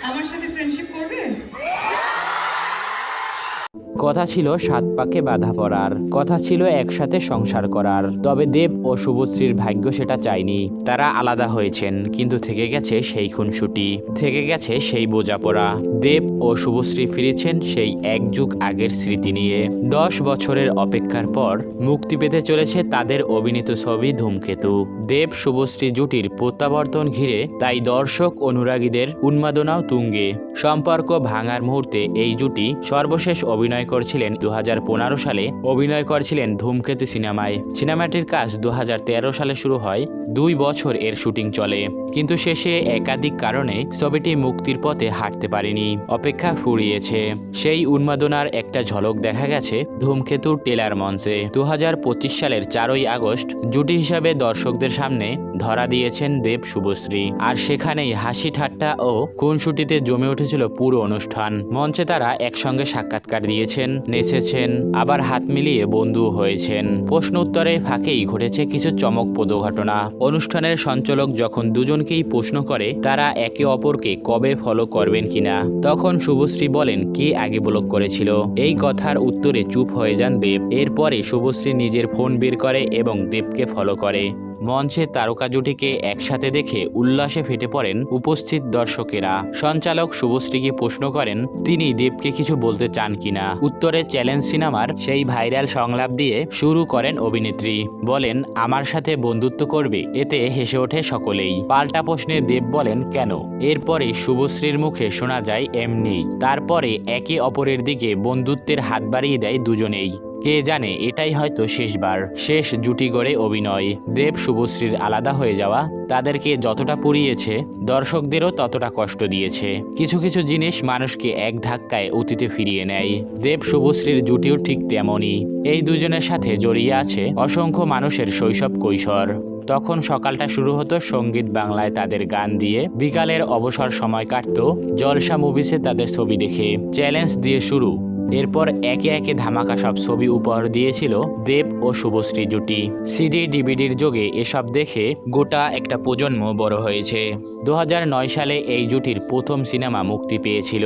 আমার সাথে ফ্রেন্ডশিপ করবে? কথা ছিল সাত পাকে বাধা পড়ার। কথা ছিল একসাথে সংসার করার। তবে দেব ও শুভশ্রীর ভাগ্য সেটা চায়নি। তারা আলাদা হয়েছেন, কিন্তু থেকে গেছে সেই খুনসুটি। থেকে গেছে সেই বোঝাপড়া। দেব ও শুভশ্রী ফিরেছেন সেই এক যুগ আগের স্মৃতি নিয়ে। দশ বছরের অপেক্ষার পর মুক্তি পেতে চলেছে তাদের অভিনীত ছবি ধূমকেতু। দেব শুভশ্রী জুটির প্রত্যাবর্তন ঘিরে তাই দর্শক অনুরাগীদের উন্মাদনাও তুঙ্গে। সম্পর্ক ভাঙার মুহূর্তে এই জুটি সর্বশেষ অভিনয় করছিলেন দুহাজার পনেরো সালে। অভিনয় করছিলেন ধূমকেতু সিনেমায়। সিনেমাটির কাজ দু হাজার তেরো সালে শুরু হয় দুই বছর এর শুটিং চলে, কিন্তু শেষে একাধিক কারণে ছবিটি মুক্তির পথে হাঁটতে পারেনি, অপেক্ষা ফুরিয়েছে। সেই উন্মাদনার একটা ঝলক দেখা গেছে ধূমকেতুর টেলার মঞ্চে। দু হাজার পঁচিশ সালের চারই আগস্ট, জুটি হিসাবে দর্শকদের সামনে ধরা দিয়েছেন দেব শুভশ্রী। আর সেখানেই হাসি ঠাট্টা ও খুনসুটিতে জমে উঠেছিল পুরো অনুষ্ঠান। মঞ্চে তারা একসঙ্গে সাক্ষাৎকার দিয়েছেন, নেচেছেন, আবার হাত মিলিয়ে বন্ধু হয়েছেন। প্রশ্ন উত্তরে ফাঁকেই ঘটেছে কিছু চমকপ্রদ ঘটনা। অনুষ্ঠানের সঞ্চালক যখন দুজনকেই প্রশ্ন করে, তারা একে অপরকে কবে ফলো করবেন কিনা, তখন শুভশ্রী বলেন, কে আগে ব্লক করেছিল? এই কথার উত্তরে চুপ হয়ে যান দেব। এরপরে শুভশ্রী নিজের ফোন বের করে এবং দেবকে ফলো করে। মঞ্চে তারকা জুটিকে একসাথে দেখে উল্লাসে ফেটে পড়েন উপস্থিত দর্শকেরা। সঞ্চালক শুভশ্রীকে প্রশ্ন করেন, তিনি দেবকে কিছু বলতে চান কিনা উত্তরে, চ্যালেঞ্জ সিনেমার সেই ভাইরাল সংলাপ দিয়ে শুরু করেন অভিনেত্রী। বলেন, আমার সাথে বন্ধুত্ব করবে, এতে হেসে ওঠে সকলেই। পাল্টা প্রশ্নে দেব বলেন, কেন? এরপরে শুভশ্রীর মুখে শোনা যায়, এমনি। তারপরে একে অপরের দিকে বন্ধুত্বের হাত বাড়িয়ে দেয় দুজনেই। কে জানে, এটাই হয়তো শেষবার। শেষ জুটি গড়ে অভিনয়। দেব শুভশ্রীর আলাদা হয়ে যাওয়া, তাদেরকে যতটা পুড়িয়েছে, দর্শকদেরও ততটা কষ্ট দিয়েছে। কিছু কিছু জিনিস মানুষকে এক ধাক্কায় অতীতে ফিরিয়ে নেয়। দেব শুভশ্রীর জুটিও ঠিক তেমনই। এই দুজনের সাথে জড়িয়ে আছে অসংখ্য মানুষের শৈশব কৈশোর। তখন সকালটা শুরু হতো সংগীত বাংলায় তাদের গান দিয়ে। বিকালের অবসর সময় কাটত জলসা মুভিসে তাদের ছবি দেখে। চ্যালেঞ্জ দিয়ে শুরু। এরপর একে একে ধামাকা সব ছবি উপহার দিয়েছিল দেব ও শুভশ্রী জুটি। সিডি ডিভিডির যোগে এসব দেখে গোটা একটা প্রজন্ম বড় হয়েছে। দু হাজার নয় সালে এই জুটির প্রথম সিনেমা মুক্তি পেয়েছিল।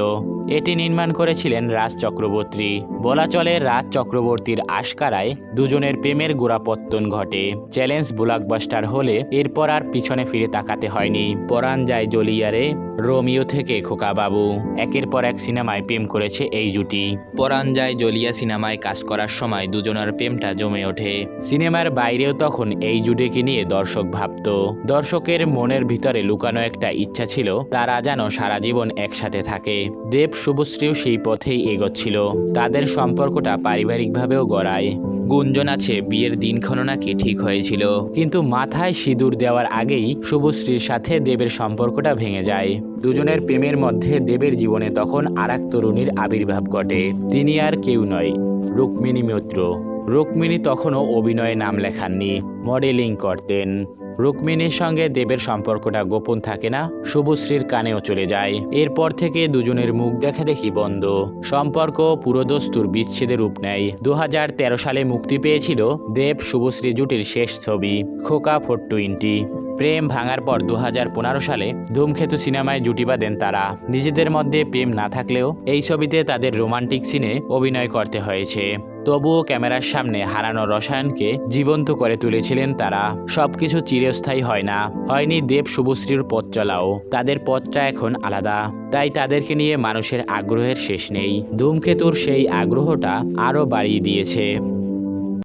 এটি নির্মাণ করেছিলেন রাজ চক্রবর্তী। বলা চলে রাজ চক্রবর্তীর আশকারায় দুজনের প্রেমের গোড়াপত্তন ঘটে। চ্যালেঞ্জ ব্লকবাস্টার হলে এরপর আর পিছনে ফিরে তাকাতে হয়নি। পরাণ যায় জলিয়ারে, রোমিও থেকে খোকা বাবু একের পর এক সিনেমায় প্রেম করেছে এই জুটি। পরাণ যায় জলিয়া সিনেমায় কাজ করার সময় দুজনের প্রেমটা জমে ওঠে। সিনেমার বাইরেও তখন এই জুটিকে নিয়ে দর্শক ভাবত। দর্শকের মনের ভিতরে লুকানো একটা ইচ্ছা ছিল, তারা যেন সারা জীবন একসাথে থাকে। দেব শুভশ্রীও সেই পথেই এগোচ্ছিল। তাদের সম্পর্কটা পারিবারিকভাবেও গড়ায়। গুঞ্জন আছে, বিয়ের দিনক্ষণ নাকি ঠিক হয়েছিল। কিন্তু মাথায় সিঁদুর দেওয়ার আগেই শুভশ্রীর সাথে দেবের সম্পর্কটা ভেঙে যায়। দুজনের প্রেমের মধ্যে দেবের জীবনে তখন আর তরুণীর আবির্ভাব ঘটে। তিনি আর কেউ নয়, রুক্মিণী মিত্র। রুক্মিণী তখনও অভিনয়ে নাম লেখাননি, মডেলিং করতেন। রুক্মিণীর সঙ্গে দেবের সম্পর্কটা গোপন থাকে না, শুভশ্রীর কানেও চলে যায়। এরপর থেকে দুজনের মুখ দেখা দেখি বন্ধ। সম্পর্ক পুরোদস্তুর বিচ্ছেদের রূপ নেয়। দু হাজার তেরো সালে মুক্তি পেয়েছিল দেব শুভশ্রী জুটির শেষ ছবি, খোকা ফোর টোয়েন্টি প্রেম ভাঙার পর দু হাজার পনেরো সালে ধূমকেতু সিনেমায় জুটি বাঁধেন তারা। নিজেদের মধ্যে প্রেম না থাকলেও এই ছবিতে তাদের রোমান্টিক সিনে অভিনয় করতে হয়েছে। তবুও ক্যামেরার সামনে হারানো রসায়নকে জীবন্ত করে তুলেছিলেন তারা। সবকিছু চিরস্থায়ী হয় না। হয়নি দেব শুভশ্রীর পথ চলাও। তাদের পথটা এখন আলাদা। তাই তাদেরকে নিয়ে মানুষের আগ্রহের শেষ নেই। ধূমকেতুর সেই আগ্রহটা আরও বাড়িয়ে দিয়েছে।